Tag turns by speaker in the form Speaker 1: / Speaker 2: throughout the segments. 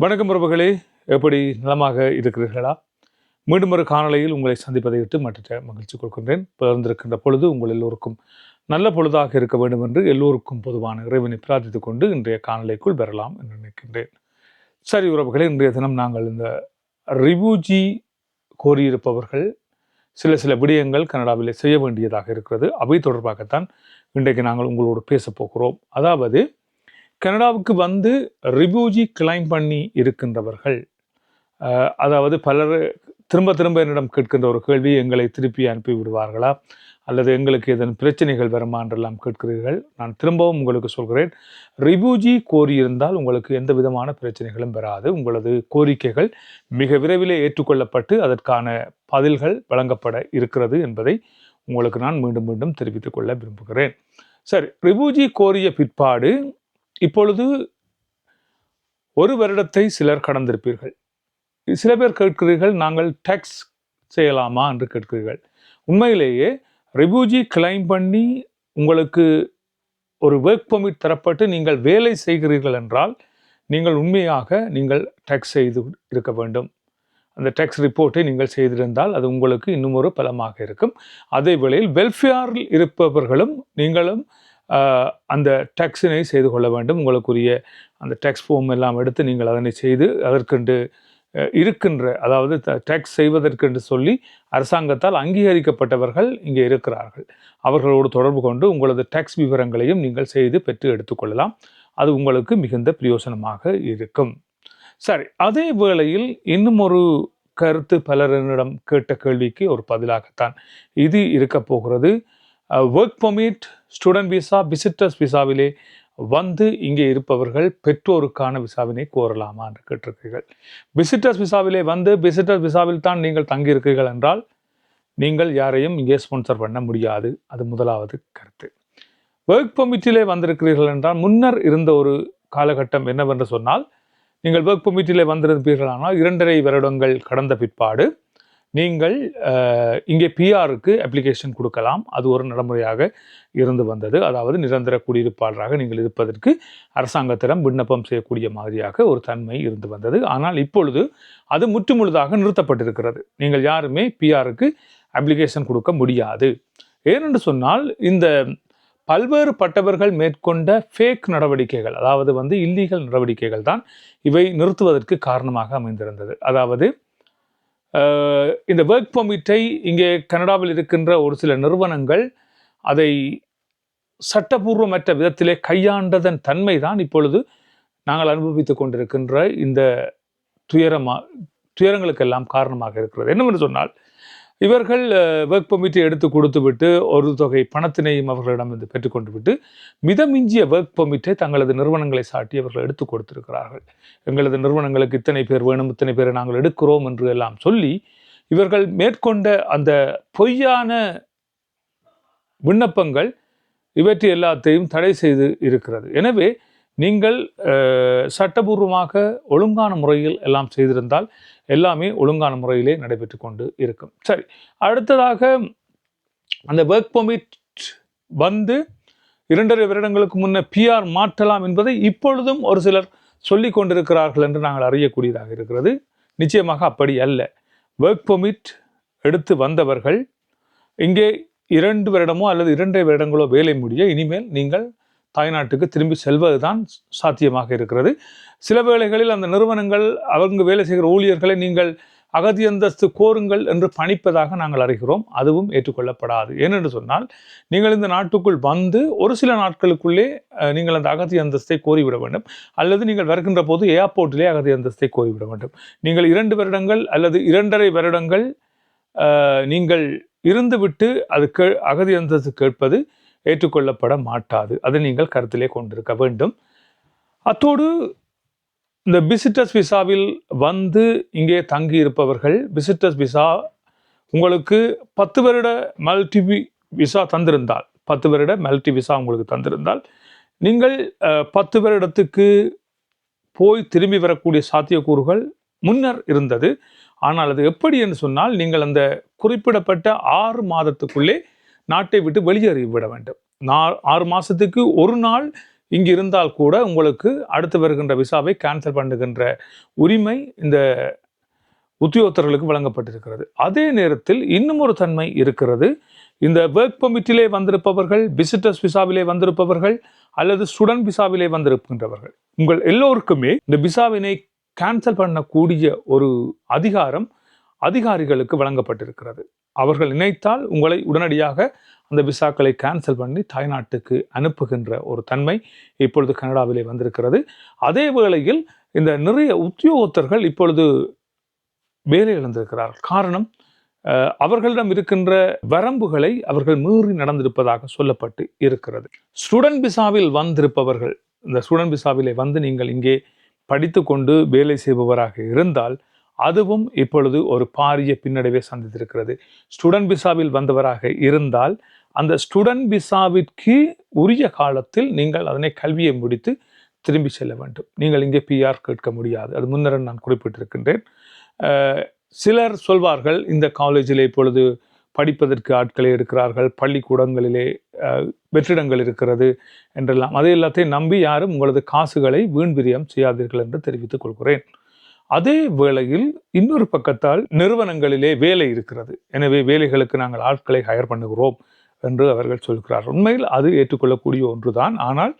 Speaker 1: வணக்கம் உறவுகளே எப்படி நலமாக இருக்கிறீர்களா? மீண்டும் ஒரு காணொலியில் உங்களை சந்திப்பதை விட்டு மற்ற மகிழ்ச்சி கொள்கின்றேன். பிறந்திருக்கின்ற பொழுது உங்கள் எல்லோருக்கும் நல்ல பொழுதாக இருக்க வேண்டும் என்று எல்லோருக்கும் பொதுவான இறைவனை பிரார்த்தித்துக் கொண்டு இன்றைய காணொலிக்குள் பெறலாம் என்று நினைக்கின்றேன். சரி உறவுகளே இன்றைய தினம் நாங்கள் இந்த ரிவ்யூஜி கோரியிருப்பவர்கள் சில சில விடயங்கள் கனடாவில் செய்ய வேண்டியதாக இருக்கிறது. அவை தொடர்பாகத்தான் இன்றைக்கு நாங்கள் உங்களோடு பேசப் போகிறோம். அதாவது கனடாவுக்கு வந்து ரிபூஜி கிளைம் பண்ணி இருக்கின்றவர்கள். அதாவது பலர் திரும்ப திரும்ப என்னிடம் கேட்கின்ற ஒரு கேள்வி எங்களை திருப்பி அனுப்பி விடுவார்களா? அல்லது எங்களுக்கு ஏதேனும் பிரச்சனைகள் வருமா என்றெல்லாம் கேட்கிறீர்கள். நான் திரும்பவும் உங்களுக்கு சொல்கிறேன். ரிபூஜி கோரியிருந்தால் உங்களுக்கு எந்த விதமான பிரச்சனைகளும் வராது. உங்களது கோரிக்கைகள் மிக விரைவிலே ஏற்றுக்கொள்ளப்பட்டு அதற்கான பதில்கள் வழங்கப்பட இருக்கிறது என்பதை உங்களுக்கு நான் மீண்டும் மீண்டும் தெரிவித்துக் கொள்ள விரும்புகிறேன். சரி ரிபூஜி கோரிய பிற்பாடு இப்பொழுது ஒரு வருடத்தை சிலர் கடந்திருப்பீர்கள். சில பேர் கேட்கிறீர்கள் நாங்கள் டேக்ஸ் செய்யலாமா? என்று கேட்கிறீர்கள். உண்மையிலேயே ரிவ்யூஜி கிளைம் பண்ணி உங்களுக்கு ஒரு ஒர்க் பர்மிட் தரப்பட்டு நீங்கள் வேலை செய்கிறீர்கள் என்றால் நீங்கள் உண்மையாக நீங்கள் டேக்ஸ் செய்து இருக்க வேண்டும். அந்த டேக்ஸ் ரிப்போர்ட்டை நீங்கள் செய்திருந்தால் அது உங்களுக்கு இன்னும் ஒரு பலமாக இருக்கும். அதே வேளையில் வெல்ஃபேரில் இருப்பவர்களும் நீங்களும் அந்த டேக்ஸினை செய்து கொள்ள வேண்டும். உங்களுக்குரிய அந்த டேக்ஸ் ஃபார்ம் எல்லாம் எடுத்து நீங்கள் அதனை செய்து அதற்கென்று இருக்கின்ற அதாவது டேக்ஸ் செய்வதற்கென்று சொல்லி அரசாங்கத்தால் அங்கீகரிக்கப்பட்டவர்கள் இங்கே இருக்கிறார்கள். அவர்களோடு தொடர்பு கொண்டு உங்களது டேக்ஸ் விவரங்களையும் நீங்கள் செய்து பெற்று எடுத்துக்கொள்ளலாம் அது உங்களுக்கு மிகுந்த பிரயோசனமாக இருக்கும். சரி அதே வேளையில் இன்னும் ஒரு கருத்து பலரிடம் கேட்ட கேள்விக்கு ஒரு பதிலாகத்தான். இது இருக்க போகிறது. Work permit student visa visitors விசாவிலே வந்து இங்கே இருப்பவர்கள் பெற்றோருக்கான விசாவினை கோரலாமா என்று கேட்டிருக்கிறீர்கள் விசிட்டர்ஸ் விசாவிலே வந்து விசிட்டர்ஸ் விசாவில் தான் நீங்கள் தங்கியிருக்கிறீர்கள் என்றால் நீங்கள் யாரையும் இங்கே ஸ்பான்சர் பண்ண முடியாது. அது முதலாவது கருத்து. ஒர்க் பர்மிட்டிலே வந்திருக்கிறீர்கள் என்றால் முன்னர் இருந்த ஒரு காலகட்டம் என்னவென்று சொன்னால் நீங்கள் ஒர்க் பர்மிட்டிலே வந்திருப்பீர்களானால் இரண்டரை வருடங்கள் கடந்த பிற்பாடு நீங்கள் இங்கே பிஆருக்கு அப்ளிகேஷன் கொடுக்கலாம். அது ஒரு நடைமுறையாக இருந்து வந்தது. அதாவது நிரந்தர குடியிருப்பாளராக நீங்கள் இருப்பதற்கு அரசாங்கத்திடம் விண்ணப்பம் செய்யக்கூடிய மாதிரியாக ஒரு தன்மை இருந்து வந்தது. ஆனால் இப்பொழுது அது முற்றுமுழுதாக நிறுத்தப்பட்டிருக்கிறது. நீங்கள் யாருமே பிஆருக்கு அப்ளிகேஷன் கொடுக்க முடியாது. ஏனென்று சொன்னால் இந்த பல்வேறு பட்டவர்கள் மேற்கொண்ட ஃபேக் நடவடிக்கைகள் அதாவது வந்து இல்லீகல் நடவடிக்கைகள் தான் இவை நிறுத்துவதற்கு காரணமாக அமைந்திருந்தது. அதாவது இந்த ஒர்க் பர்மிட்டை இங்கே கனடாவில் இருக்கின்ற ஒரு சில நிறுவனங்கள் அதை சட்டபூர்வமற்ற விதத்திலே கையாண்டதன் தன்மை தான் இப்பொழுது நாங்கள் அனுபவித்துக் கொண்டிருக்கின்ற இந்த துயரமா துயரங்களுக்கெல்லாம் காரணமாக இருக்கிறது. என்னவென்று சொன்னால் இவர்கள் ஒர்க் பர்மிட்டை எடுத்து கொடுத்து விட்டு ஒரு தொகை பணத்தினையும் அவர்களிடம் வந்து பெற்றுக்கொண்டு விட்டு மிதமிஞ்சிய ஒர்க் பெர்மிட்டை தங்களது நிறுவனங்களை சாட்டி அவர்கள் எடுத்து கொடுத்திருக்கிறார்கள். எங்களது நிறுவனங்களுக்கு இத்தனை பேர் வேணும் இத்தனை பேரை நாங்கள் எடுக்கிறோம் என்று எல்லாம் சொல்லி இவர்கள் மேற்கொண்ட அந்த பொய்யான விண்ணப்பங்கள் இவற்றை எல்லாத்தையும் தடை செய்து இருக்கிறது. எனவே நீங்கள் சட்டபூர்வமாக ஒழுங்கான முறையில் எல்லாம் செய்திருந்தால் எல்லாமே ஒழுங்கான முறையிலே நடைபெற்று கொண்டு இருக்கும். சரி அடுத்ததாக அந்த ஒர்க் பர்மிட் வந்து இரண்டரை வருடங்களுக்கு முன்ன பிஆர் மாற்றலாம் என்பதை இப்பொழுதும் ஒரு சிலர் சொல்லி கொண்டிருக்கிறார்கள் என்று நாங்கள் அறியக்கூடியதாக இருக்கிறது. நிச்சயமாக அப்படி அல்ல. ஒர்க் பர்மிட் எடுத்து வந்தவர்கள் இங்கே இரண்டு வருடமோ அல்லது இரண்டரை வருடங்களோ வேலை முடிய இனிமேல் நீங்கள் தாய்நாட்டுக்கு திரும்பி செல்வதுதான் சாத்தியமாக இருக்கிறது. சில வேளைகளில் அந்த நிறுவனங்கள் அவங்க வேலை செய்கிற ஊழியர்களை நீங்கள் அகதி அந்தஸ்து கோருங்கள் என்று பணிப்பதாக நாங்கள் அறிகிறோம். அதுவும் ஏற்றுக்கொள்ளப்படாது. ஏனென்று சொன்னால் நீங்கள் இந்த நாட்டுக்குள் வந்து ஒரு சில நாட்களுக்குள்ளே நீங்கள் அந்த அகதி அந்தஸ்தை கோரிவிட வேண்டும். அல்லது நீங்கள் வருகின்ற போது ஏர்போர்ட்டிலே அகதி அந்தஸ்தை கோரிவிட வேண்டும். நீங்கள் இரண்டு வருடங்கள் அல்லது இரண்டரை வருடங்கள் நீங்கள் இருந்துவிட்டு அது கே அகதி அந்தஸ்து கேட்பது ஏற்றுக்கொள்ளப்பட மாட்டாது அதை நீங்கள் கருத்திலே கொண்டிருக்க வேண்டும். அத்தோடு இந்த விசிட்டர்ஸ் விசாவில் வந்து இங்கே தங்கி இருப்பவர்கள் விசிட்டர்ஸ் விசா உங்களுக்கு பத்து வருட மல்டி விசா தந்திருந்தால் பத்து வருட மல்டி விசா உங்களுக்கு தந்திருந்தால் நீங்கள் பத்து வருடத்துக்கு போய் திரும்பி வரக்கூடிய சாத்தியக்கூறுகள் முன்னர் இருந்தது. ஆனால் அது எப்படி என்று சொன்னால் நீங்கள் அந்த குறிப்பிடப்பட்ட ஆறு மாதத்துக்குள்ளே நாட்டை விட்டு வெளியேறி விட வேண்டும். நான் ஆறு மாதத்துக்கு ஒரு நாள் இங்கு இருந்தால் கூட உங்களுக்கு அடுத்து வருகின்ற விசாவை கேன்சல் பண்ணுகின்ற உரிமை இந்த உத்தியோகத்தர்களுக்கு வழங்கப்பட்டிருக்கிறது. அதே நேரத்தில் இன்னும் ஒரு தன்மை இருக்கிறது. இந்த ஒர்க் பர்மிட்டிலே வந்திருப்பவர்கள் விசிட்டர்ஸ் விசாவிலே வந்திருப்பவர்கள் அல்லது ஸ்டூடெண்ட் விசாவிலே வந்திருக்கின்றவர்கள். உங்கள் எல்லோருக்குமே இந்த விசாவினை கேன்சல் பண்ணக்கூடிய ஒரு அதிகாரம் அதிகாரிகளுக்கு வழங்கப்பட்டிருக்கிறது. அவர்கள் நினைத்தால் உங்களை உடனடியாக அந்த விசாக்களை கேன்சல் பண்ணி தாய்நாட்டுக்கு அனுப்புகின்ற ஒரு தன்மை இப்பொழுது கனடாவிலே வந்திருக்கிறது. அதே வேளையில் இந்த நிறைய உத்தியோகத்தர்கள் இப்பொழுது வேலை இழந்திருக்கிறார்கள் காரணம் அவர்களிடம் இருக்கின்ற வரம்புகளை அவர்கள் மீறி நடந்திருப்பதாக சொல்லப்பட்டு இருக்கிறது. ஸ்டூடெண்ட் விசாவில் வந்திருப்பவர்கள் இந்த ஸ்டூடெண்ட் விசாவிலே வந்து நீங்கள் இங்கே படித்து கொண்டு வேலை செய்பவராக இருந்தால் அதுவும் இப்பொழுது ஒரு பாரிய பின்னடைவை சந்தித்திருக்கிறது. ஸ்டூடெண்ட் விசாவில் வந்தவராக இருந்தால் அந்த ஸ்டூடெண்ட் விசாவிற்கு உரிய காலத்தில் நீங்கள் அதனை கல்வியை முடித்து திரும்பி செல்ல வேண்டும். நீங்கள் இங்கே பிஆர் கேட்க முடியாது. அது முன்னர் நான் குறிப்பிட்டிருக்கின்றேன். சிலர் சொல்வார்கள் இந்த காலேஜில் இப்பொழுது படிப்பதற்கு ஆட்களை எடுக்கிறார்கள் பள்ளிக்கூடங்களிலே வெற்றிடங்கள் இருக்கிறது என்றெல்லாம். அதை எல்லாத்தையும் நம்பி யாரும் உங்களது காசுகளை வீண் விரியம் செய்யாதீர்கள் என்று தெரிவித்துக் கொள்கிறேன். அதே வேளையில் இன்னொரு பக்கத்தால் நிறுவனங்களிலே வேலை இருக்கிறது. எனவே வேலைகளுக்கு நாங்கள் ஆட்களை ஹயர் பண்ணுகிறோம் என்று அவர்கள் சொல்கிறார். உண்மையில் அது ஏற்றுக்கொள்ளக்கூடிய ஒன்றுதான். ஆனால்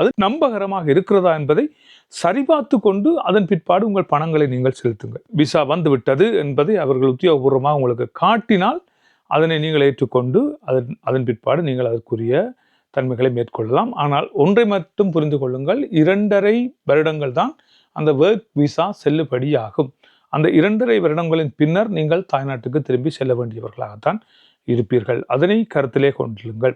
Speaker 1: அது நம்பகரமாக இருக்கிறதா என்பதை சரிபார்த்து கொண்டு அதன் பிற்பாடு உங்கள் பணங்களை நீங்கள் செலுத்துங்கள். விசா வந்து விட்டது என்பதை அவர்கள் உத்தியோகபூர்வமாக உங்களுக்கு காட்டினால் அதனை நீங்கள் ஏற்றுக்கொண்டு அதன் அதன் பிற்பாடு நீங்கள் அதற்குரிய தன்மைகளை மேற்கொள்ளலாம். ஆனால் ஒன்றை மட்டும் புரிந்து கொள்ளுங்கள். இரண்டரை வருடங்கள் தான் அந்த ஒர்க் விசா செல்லுபடியாகும். அந்த இரண்டரை வருடங்களின் பின்னர் நீங்கள் தாய்நாட்டுக்கு திரும்பி செல்ல வேண்டியவர்களாகத்தான் இருப்பீர்கள். அதனை கருத்திலே கொண்டுள்ளுங்கள்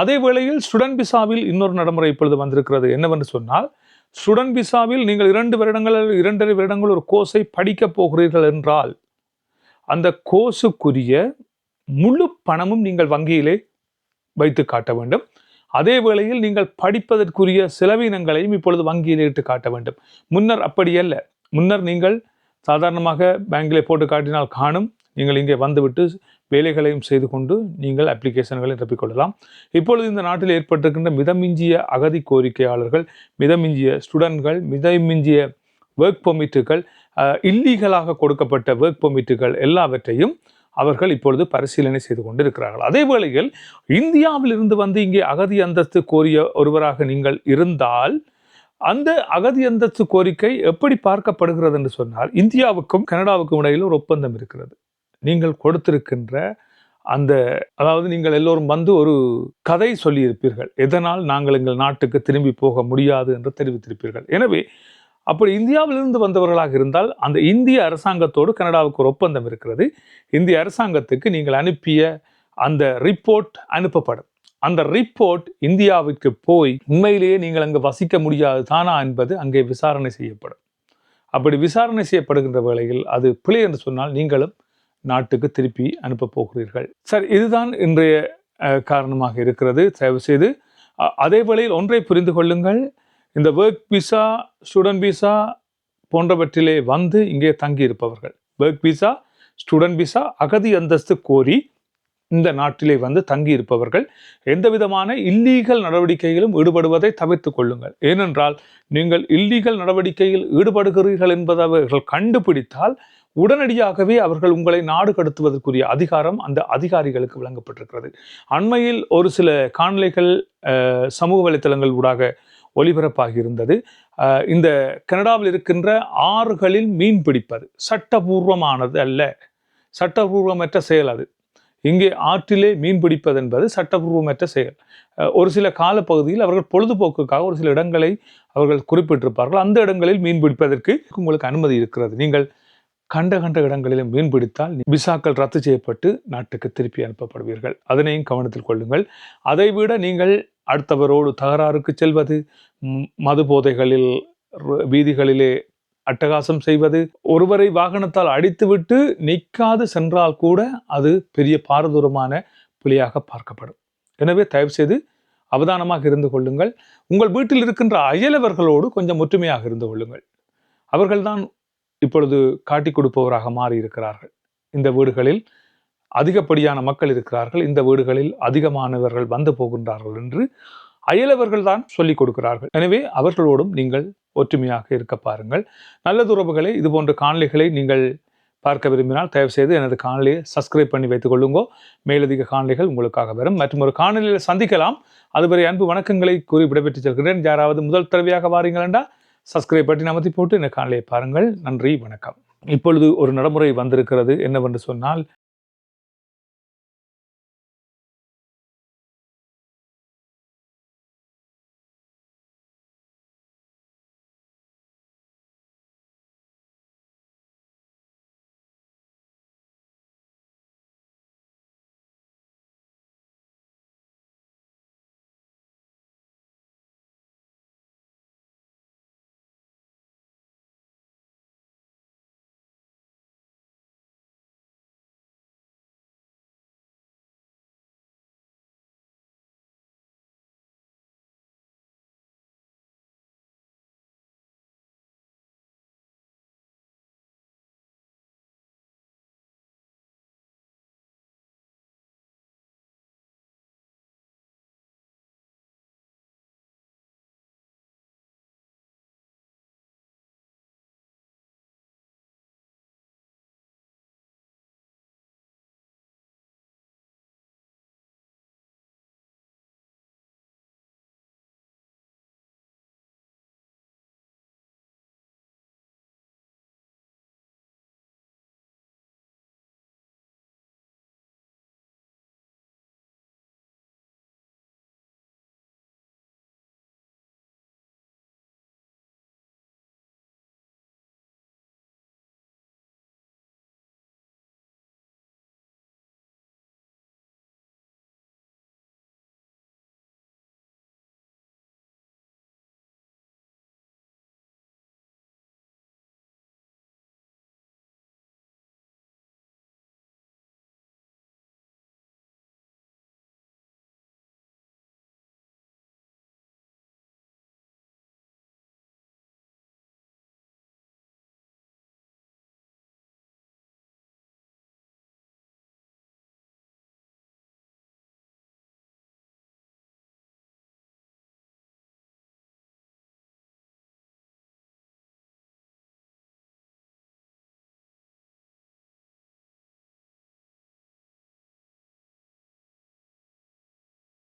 Speaker 1: அதே வேளையில் ஸ்டூடெண்ட் விசாவில் இன்னொரு நடைமுறை இப்பொழுது வந்திருக்கிறது. என்னவென்று சொன்னால் ஸ்டூடெண்ட் விசாவில் நீங்கள் இரண்டு வருடங்கள் இரண்டரை வருடங்கள் ஒரு கோர்ஸை படிக்கப் போகிறீர்கள் என்றால் அந்த கோர்ஸுக்குரிய முழு பணமும் நீங்கள் வங்கியிலே வைத்து காட்ட வேண்டும். அதே வேளையில் நீங்கள் படிப்பதற்குரிய செலவினங்களையும் இப்பொழுது வங்கியில் இட்டு காட்ட வேண்டும். முன்னர் அப்படி அல்ல. முன்னர் நீங்கள் சாதாரணமாக பேங்கில் போட்டு காட்டினால் காணும். நீங்கள் இங்கே வந்துவிட்டு வேலைகளையும் செய்து கொண்டு நீங்கள் அப்ளிகேஷன்களை நிரப்பிக்கொள்ளலாம் இப்பொழுது இந்த நாட்டில் ஏற்பட்டிருக்கின்ற மிதமிஞ்சிய அகதி கோரிக்கையாளர்கள் மிதமிஞ்சிய ஸ்டூடெண்ட்கள் மிதமிஞ்சிய ஒர்க் பெர்மிட்டுகள் இல்லீகலாக கொடுக்கப்பட்ட ஒர்க் பெர்மிட்டுகள் எல்லாவற்றையும் அவர்கள் இப்பொழுது பரிசீலனை செய்து கொண்டிருக்கிறார்கள். அதே வேளையில் இந்தியாவில் இருந்து வந்து இங்கே அகதி அந்தஸ்து கோரிய ஒருவராக நீங்கள் இருந்தால் அந்த அகதி அந்தஸ்து கோரிக்கை எப்படி பார்க்கப்படுகிறது என்று சொன்னால் இந்தியாவுக்கும் கனடாவுக்கும் இடையில் ஒரு ஒப்பந்தம் இருக்கிறது. நீங்கள் கொடுத்திருக்கின்ற அந்த அதாவது நீங்கள் எல்லோரும் வந்து ஒரு கதை சொல்லியிருப்பீர்கள். எதனால் நாங்கள் எங்கள் நாட்டுக்கு திரும்பி போக முடியாது என்று தெரிவித்திருப்பீர்கள். எனவே அப்படி இந்தியாவிலிருந்து வந்தவர்களாக இருந்தால் அந்த இந்திய அரசாங்கத்தோடு கனடாவுக்கு ஒரு ஒப்பந்தம் இருக்கிறது. இந்திய அரசாங்கத்துக்கு நீங்கள் அனுப்பிய அந்த ரிப்போர்ட் அனுப்பப்படும். அந்த ரிப்போர்ட் இந்தியாவுக்கு போய் உண்மையிலேயே நீங்கள் அங்கு வசிக்க முடியாது தானா என்பது அங்கே விசாரணை செய்யப்படும். அப்படி விசாரணை செய்யப்படுகின்ற வேளையில் அது பிழை என்று சொன்னால் நீங்களும் நாட்டுக்கு திருப்பி அனுப்ப போகிறீர்கள். சரி இதுதான் இன்றைய காரணமாக இருக்கிறது. தயவு செய்து அதே வேளையில் ஒன்றை புரிந்து கொள்ளுங்கள். இந்த ஒர்க் விசா ஸ்டூடெண்ட் விசா போன்றவற்றிலே வந்து இங்கே தங்கி இருப்பவர்கள் ஒர்க் விசா ஸ்டூடெண்ட் விசா அகதி அந்தஸ்து கோரி இந்த நாட்டிலே வந்து தங்கி இருப்பவர்கள் எந்த விதமான இல்லீகல் நடவடிக்கையிலும் ஈடுபடுவதை தவிர்த்து கொள்ளுங்கள். ஏனென்றால் நீங்கள் இல்லீகல் நடவடிக்கையில் ஈடுபடுகிறீர்கள் என்பதை அவர்கள் கண்டுபிடித்தால் உடனடியாகவே அவர்கள் உங்களை நாடு கடத்துவதற்குரிய அதிகாரம் அந்த அதிகாரிகளுக்கு வழங்கப்பட்டிருக்கிறது. அண்மையில் ஒரு சில காணொலிகள் சமூக வலைத்தளங்கள் ஊடாக ஒளிபரப்பாகி இருந்தது. இந்த கனடாவில் இருக்கின்ற ஆறுகளில் மீன் பிடிப்பது சட்டபூர்வமானது அல்ல. சட்டபூர்வமற்ற செயல் அது. இங்கே ஆற்றிலே மீன் பிடிப்பது என்பது சட்டபூர்வமற்ற செயல். ஒரு சில காலப்பகுதியில் அவர்கள் பொழுதுபோக்குக்காக ஒரு சில இடங்களை அவர்கள் குறிப்பிட்டிருப்பார்கள். அந்த இடங்களில் மீன் பிடிப்பதற்கு உங்களுக்கு அனுமதி இருக்கிறது. நீங்கள் கண்ட கண்ட இடங்களிலும் மீன் பிடித்தால் விசாக்கள் ரத்து செய்யப்பட்டு நாட்டுக்கு திருப்பி அனுப்பப்படுவீர்கள். அதனையும் கவனத்தில் கொள்ளுங்கள். அதைவிட நீங்கள் அடுத்தவரோடு தகராறுக்கு செல்வது மது போதைகளில் வீதிகளிலே அட்டகாசம் செய்வது ஒருவரை வாகனத்தால் அடித்துவிட்டு நிற்காது சென்றால் கூட அது பெரிய பாரதூரமான பிழையாக பார்க்கப்படும். எனவே தயவு செய்து அவதானமாக இருந்து கொள்ளுங்கள். உங்கள் வீட்டில் இருக்கின்ற அயலவர்களோடு கொஞ்சம் ஒற்றுமையாக இருந்து கொள்ளுங்கள். அவர்கள்தான் இப்பொழுது காட்டி கொடுப்பவராக மாறியிருக்கிறார்கள். இந்த வீடுகளில் அதிகப்படியான மக்கள் இருக்கிறார்கள். இந்த வீடுகளில் அதிகமானவர்கள் வந்து போகின்றார்கள் என்று அயலவர்கள் தான் சொல்லிக் கொடுக்கிறார்கள். எனவே அவர்களோடும் நீங்கள் ஒற்றுமையாக இருக்க பாருங்கள். நல்ல உறவுகளை இது போன்ற காணொலிகளை நீங்கள் பார்க்க விரும்பினால் தயவு செய்து எனது காணொலியை சப்ஸ்கிரைப் பண்ணி வைத்துக் கொள்ளுங்கோ. மேலதிக காணொலிகள் உங்களுக்காக வரும். மற்றும் ஒரு காணொலியில் சந்திக்கலாம். அதுவரை அன்பு வணக்கங்களை கூறி விடைபெற்று செல்கிறேன். யாராவது முதல் தடவையாக வாரீங்கள் என்றால் சப்ஸ்கிரைப் பட்டி நமத்தி போட்டு இந்த காணொலியை பாருங்கள். நன்றி வணக்கம். இப்பொழுது ஒரு நடைமுறை வந்திருக்கிறது. என்னவென்று சொன்னால்